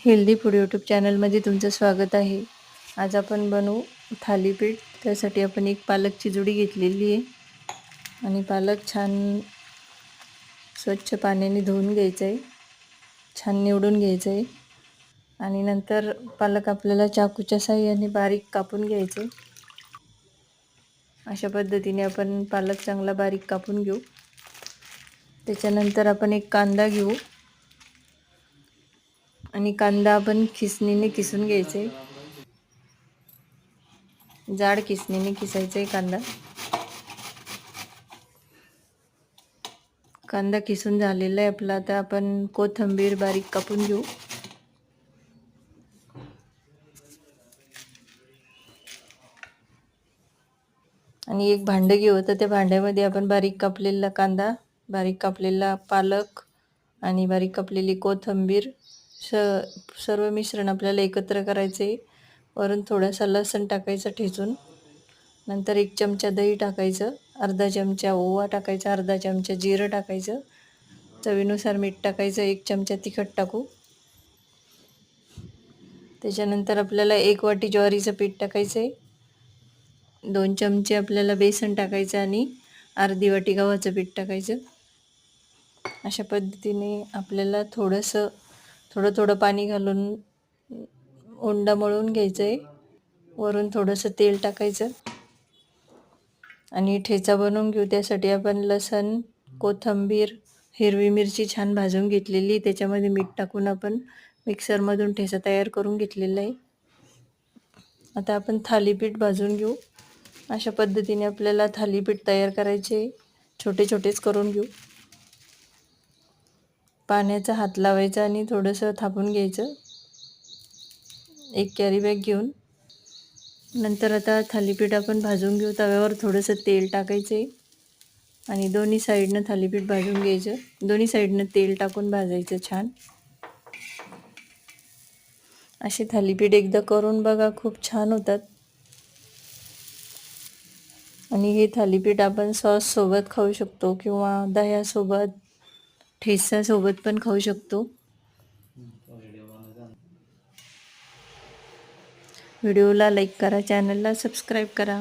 Healthy food YouTube चॅनलमध्ये तुमचं स्वागत आहे. आज आपण बनवू थालीपीठ. त्यासाठी आपण एक पालकची जुडी घेतलेली आहे. आणि पालक छान स्वच्छ पाण्याने धुवून घ्यायचं आहे छान निवडून घ्यायचं आहे आणि नंतर पालक आपल्याला चाकूच्या साह्याने बारीक कापून घ्यायचं अशा पद्धतीने आपण पालक चांगला बारीक कापून घेऊ. त्याच्यानंतर आपण एक कांदा घेऊ. आणि कांदा आपण खिसणीने किसून घ्यायचे. जाड किसणीने किसायचा आहे कांदा. कांदा किसून झालेला आहे आपला. आता आपण कोथंबीर बारीक कापून घेऊ. आणि एक भांडं घेऊ. तर त्या भांड्यामध्ये आपण बारीक कापलेला कांदा बारीक कापलेला पालक आणि बारीक कापलेली कोथंबीर स सर्व मिश्रण आपल्याला एकत्र करायचे. वरून थोडासा लसण टाकायचं ठेचून. नंतर एक चमचा दही टाकायचं. अर्धा चमचा ओवा टाकायचा अर्धा चमचा जिरं टाकायचं. चवीनुसार मीठ टाकायचं एक चमचा तिखट टाकू. त्याच्यानंतर आपल्याला एक वाटी ज्वारीचं पीठ टाकायचं आहे दोन चमचे आपल्याला बेसन टाकायचं आणि अर्धी वाटी गव्हाचं पीठ टाकायचं. अशा पद्धतीने आपल्याला थोडंसं थोडं थोडं पाणी घालून ओंडा मळून घ्यायचं आहे वरून थोडंसं तेल टाकायचं. आणि ठेचा बनवून घेऊ. त्यासाठी आपण लसण कोथंबीर हिरवी मिरची छान भाजून घेतलेली. त्याच्यामध्ये मीठ टाकून आपण मिक्सरमधून ठेचा तयार करून घेतलेला आहे. आता आपण थालीपीठ भाजून घेऊ. अशा पद्धतीने आपल्याला थालीपीठ तयार करायचे. छोटे छोटेच करून घेऊ. पाण्याचा हात लावायचा आणि थोडंसं थापून घ्यायचं. एक कॅरी बॅग घेऊन. नंतर आता थालीपीठ आपण भाजून घेऊ. तव्यावर थोडंसं तेल टाकायचं आहे आणि दोन्ही साईडनं थालीपीठ भाजून घ्यायचं. दोन्ही साईडनं तेल टाकून भाजायचं छान. असे थालीपीठ एकदा करून बघा खूप छान होतात. आणि हे थालीपीठ आपण सॉससोबत खाऊ शकतो किंवा दह्यासोबत. ठेसासोबत पण खाऊ शकतो. व्हिडिओला लाईक करा चॅनलला सबस्क्राईब करा.